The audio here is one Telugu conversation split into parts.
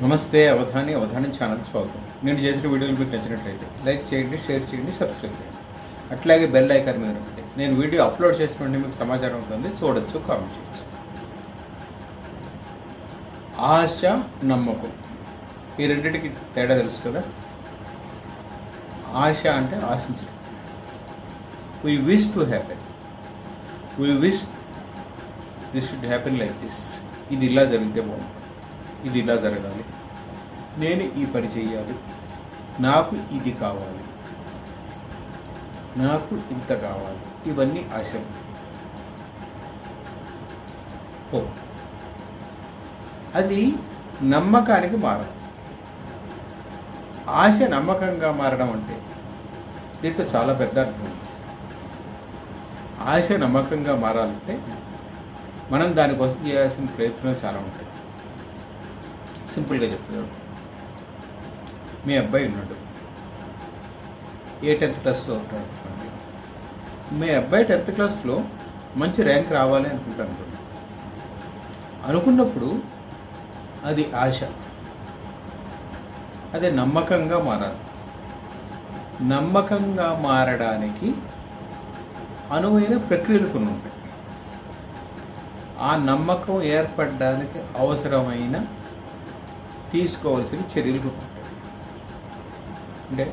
నమస్తే అవధాని అవధాని ఛానల్ స్వాగతం. నేను చేసిన వీడియోలు మీకు నచ్చినట్లయితే లైక్ చేయండి షేర్ చేయండి సబ్స్క్రైబ్ చేయండి. అట్లాగే బెల్ ఐకాన్ మీద ఉంటే నేను వీడియో అప్లోడ్ చేసినట్టు మీకు సమాచారం అవుతుంది చూడొచ్చు కామెంట్ చేయొచ్చు. ఆశ నమ్మకం. ఈ రెండింటికి తేడా తెలుసు కదా? ఆశ అంటే ఆశించడం. We wish to happen we wish this should happen like this ఇది ఇలా జరిగితే బాగుంటుంది. ఇది ఇలా జరగాలి. నేను ఈ పని చేయాలి. నాకు ఇది కావాలి. నాకు ఇంత కావాలి. ఇవన్నీ ఆశలు. ఓ. అది నమ్మకానికి మారదు. ఆశ నమ్మకంగా మారడం అంటే దీంట్లో చాలా పెద్ద అర్థం ఉంది. ఆశ నమ్మకంగా మారాలంటే మనం దానికోసం చేయాల్సిన ప్రయత్నం చాలా ఉంటాయి. సింపుల్గా చెప్తున్నాడు మీ అబ్బాయి ఉన్నాడు. ఏ టెన్త్ క్లాస్లో ఉంటాడు అనుకోండి. మీ అబ్బాయి టెన్త్ క్లాస్లో మంచి ర్యాంక్ రావాలి అనుకుంటా అనుకోండి. అనుకున్నప్పుడు అది ఆశ. అది నమ్మకంగా మారాలి. నమ్మకంగా మారడానికి అనువైన ప్రక్రియలు కొన్ని ఉంటాయి. ఆ నమ్మకం ఏర్పడడానికి అవసరమైన తీసుకోవాల్సిన చర్యలు అంటే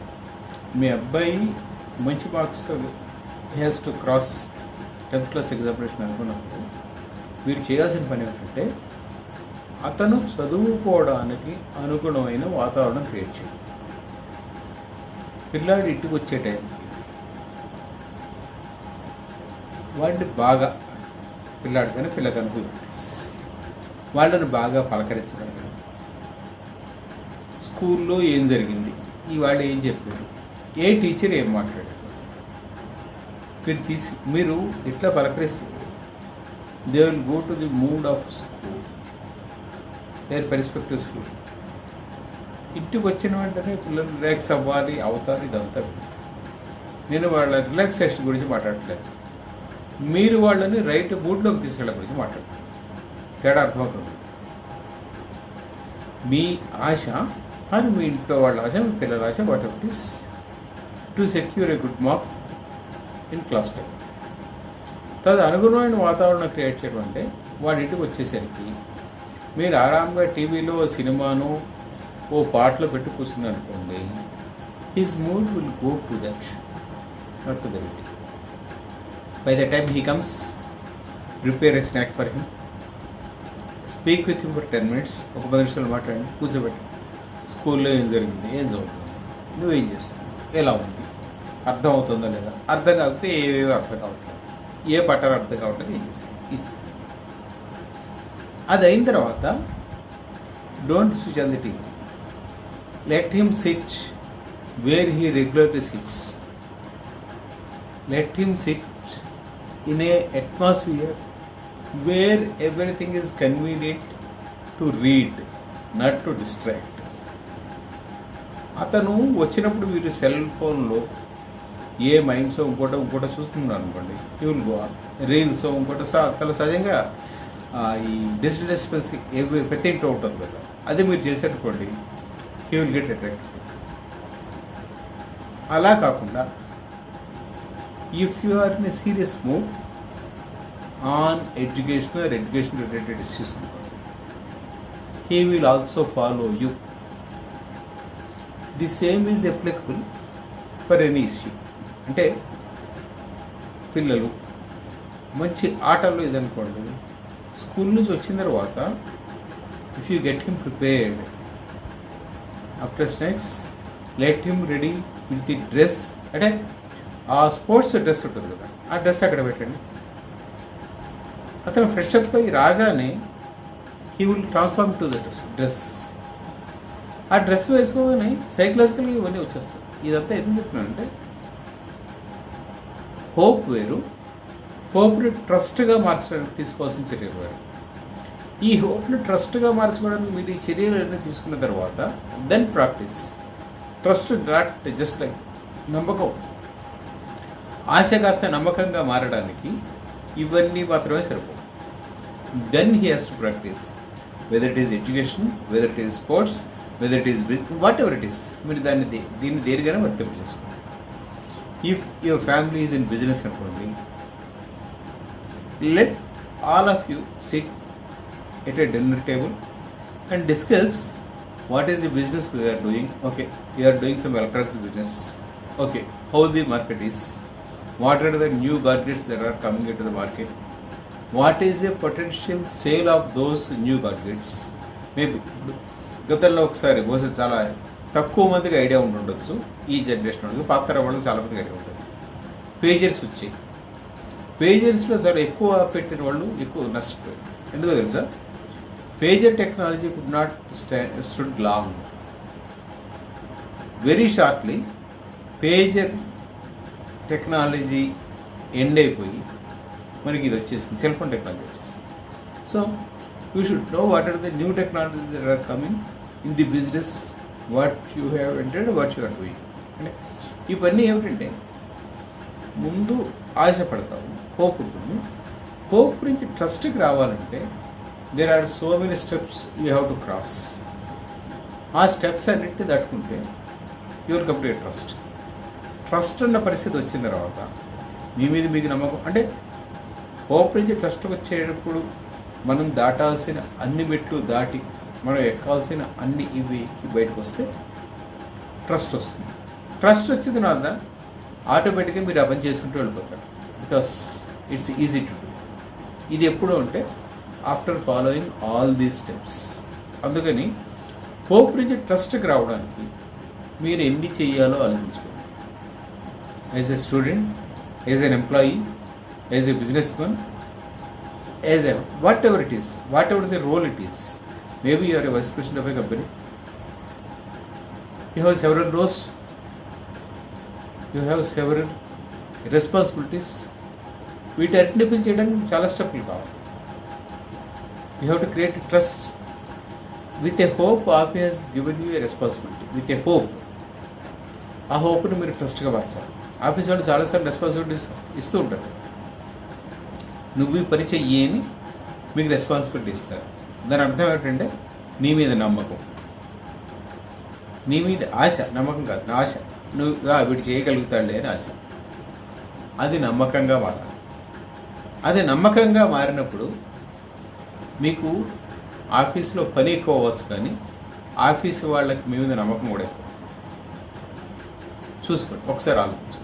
మీ అబ్బాయి మంచి marks has to cross tenth class examination అనుకున్నప్పుడు మీరు చేయాల్సిన పని ఏంటంటే అతను చదువుకోవడానికి అనుగుణమైన వాతావరణం క్రియేట్ చేయాలి. పిల్లాడు ఇంటికి వచ్చే టైం వాడిని బాగా పిల్లాడు కానీ పిల్లకనుకు వాళ్ళని బాగా పలకరించగలగాలి స్కూల్లో ఏం జరిగింది? ఇవాళ ఏం చెప్పారు? ఏ టీచర్ ఏం మాట్లాడారు? మీరు తీసి మీరు ఎట్లా పలకరిస్తుంది they will go to the mood of school their perspective school ఇంటికి వచ్చిన వెంటనే పిల్లలు రిలాక్స్ అవ్వాలి అవుతారు ఇదంతా నేను వాళ్ళ రిలాక్సేషన్ గురించి మాట్లాడట్లేదు. మీరు వాళ్ళని రైట్ మూడ్లోకి తీసుకెళ్ళడం గురించి మాట్లాడుతాను తేడా అర్థమవుతుంది. మీ ఆశ అండ్ మీ ఇంట్లో వాళ్ళ ఆశ మీ పిల్లల ఆశ whatever is to secure a good mark in class time తదు అనుగుణమైన వాతావరణం క్రియేట్ చేయడం అంటే వాడి ఇంటికి వచ్చేసరికి మీరు ఆరాంగా టీవీలో సినిమాను ఓ పాటలో పెట్టి కూర్చున్నారు అనుకోండి his mood will go to that not to the by the time he comes prepare a snack for him speak with him for ten minutes ఒక పది నిమిషాలు మాట్లాడండి. కూర్చోబెట్టండి. స్కూల్లో ఏం జరిగింది? ఏం చదువుతుంది నువ్వేం చేస్తావు ఎలా ఉంది? అర్థం అవుతుందా లేదా? అర్థం కాకపోతే ఏవేవి అర్థం కావట్లేదు. ఏ పట్టాలు అర్థం కావట్లేదు ఏం చేస్తావు ఇది. అది అయిన తర్వాత don't switch on the TV let him sit where he regularly sits let him sit in a atmosphere where everything is convenient to read not to distract. అతను వచ్చినప్పుడు మీరు సెల్ ఫోన్లో ఏ మైమ్స్ ఇంకోటో ఇంకోటో చూస్తున్నారు అనుకోండి. విల్ గో రీల్స్ ఇంకోట స- చాలా సహజంగా ఈ డిజిటల్ ఎక్స్పెన్స్ ఏవి ప్రతి ఇంట్లో ఉంటుంది కదా. అదే మీరు చేసేటనుకోండి హీ విల్ గెట్ అట్రాక్ట్ అలా కాకుండా if you are in in serious move on education or education related issues అనుకోండి he will also follow you the same is applicable for any issue అంటే పిల్లలు మంచి ఆటల్లో ఇదనుకోండి స్కూల్ నుంచి వచ్చిన తర్వాత if you get him prepared after snacks let him ready with the dress అంటే ఆ స్పోర్ట్స్ డ్రెస్ ఉంటుంది కదా ఆ డ్రెస్ అక్కడ పెట్టండి. అతను ఫ్రెష్ అప్ అయి రాగానే he will transform to the dress dress ఆ డ్రెస్ వేసుకోగానే సైకలాజికల్గా ఇవన్నీ వచ్చేస్తాయి. ఇదంతా ఎందుకు చెప్తున్నానంటే హోప్ వేరు హోప్ని ట్రస్ట్గా మార్చడానికి తీసుకోవాల్సిన చర్యలు వేరు. ఈ హోప్ని ట్రస్ట్గా మార్చుకోవడానికి మీరు ఈ చర్యలు అన్నీ తీసుకున్న తర్వాత then practice trust that just like నమ్మకం. ఆశ కాస్త నమ్మకంగా మారడానికి ఇవన్నీ మాత్రమే సరిపోవు. Then he has to practice whether it is education whether it is sports whether it is business whatever it is మీరు దాన్ని దే- దీన్ని దేనికైనా వర్తింపు చేసుకోండి if your family is in business అనుకోండి let all of you sit at a dinner table and discuss what is the business we are doing okay we are doing some electronics business okay how the market is what are the new gadgets that are coming into the market what is the potential sale of those new gadgets maybe గతంలో ఒకసారి బహుశా చాలా తక్కువ మందికి ఐడియా ఉండి ఉండొచ్చు ఈ జనరేషన్ వాళ్ళకి పాత తరం వాళ్ళకి చాలా మందికి ఐడియా ఉంటుంది. పేజెస్ వచ్చాయి పేజర్స్లో చాలా ఎక్కువ పెట్టిన వాళ్ళు ఎక్కువ నష్టపోయారు. ఎందుకో తెలుసా? Pager technology could not stood long very shortly pager technology end అయిపోయి మనకి ఇది వచ్చేసింది సెల్ ఫోన్ టెక్నాలజీ వచ్చేసింది. So you should know what are the new technology are coming in the business what you have entered what you are doing అంటే ఇవన్నీ ఏమిటంటే ముందు ఆశపడతాము హోప్ ఉంటుంది. హోప్ నుంచి ట్రస్ట్కి రావాలంటే there are so many steps you have to cross ఆ స్టెప్స్ అన్నింటిని దాటుకుంటే యువర్ కంప్లీట్ ట్రస్ట్ ట్రస్ట్ అన్న పరిస్థితి వచ్చిన తర్వాత మీ మీద మీకు నమ్మకం అంటే హోప్ నుంచి ట్రస్ట్ వచ్చేటప్పుడు మనం దాటాల్సిన అన్ని మెట్లు దాటి మనం ఎక్కాల్సిన అన్ని ఇవి బయటకు వస్తే ట్రస్ట్ వస్తుంది. ట్రస్ట్ వచ్చిన తర్వాత ఆటోమేటిక్గా మీరు ఆ పని చేసుకుంటూ వెళ్ళిపోతారు. Because it's easy to do ఇది ఎప్పుడు అంటే after following all these steps అందుకని హోప్ నుంచి ట్రస్ట్కి రావడానికి మీరు ఎన్ని చేయాలో ఆలోచించుకోండి. As a student as an employee as a business man as a whatever it is whatever the role it is maybe you are a vice president of a company. You have several roles. You have several responsibilities వీటి ఐడెంటిఫై చేయడానికి చాలా స్టెప్లు కావాలి. You have to create trust with a hope of he's given you a responsibility with a hope ఆ హోప్ని మీరు ట్రస్ట్గా మార్చాలి. ఆఫీస్ వాళ్ళు చాలాసార్లు రెస్పాన్సిబిలిటీస్ ఇస్తూ ఉంటారు. నువ్వు పని చెయ్యి అని మీకు రెస్పాన్సిబిలిటీ ఇస్తారు. దాని అర్థం ఏంటంటే నీ మీద నమ్మకం. నీ మీద ఆశ నమ్మకం కాదు నా ఆశ. నువ్వు "ఆ, వీడు చేయగలుగుతాడులే అని ఆశ. అది నమ్మకంగా మారాలి. అది నమ్మకంగా మారినప్పుడు మీకు ఆఫీస్లో పని ఎక్కువ అవ్వచ్చు కానీ ఆఫీస్ వాళ్ళకి మీ మీద నమ్మకం కూడా ఎక్కువ. చూసుకోండి ఒకసారి ఆలోచించు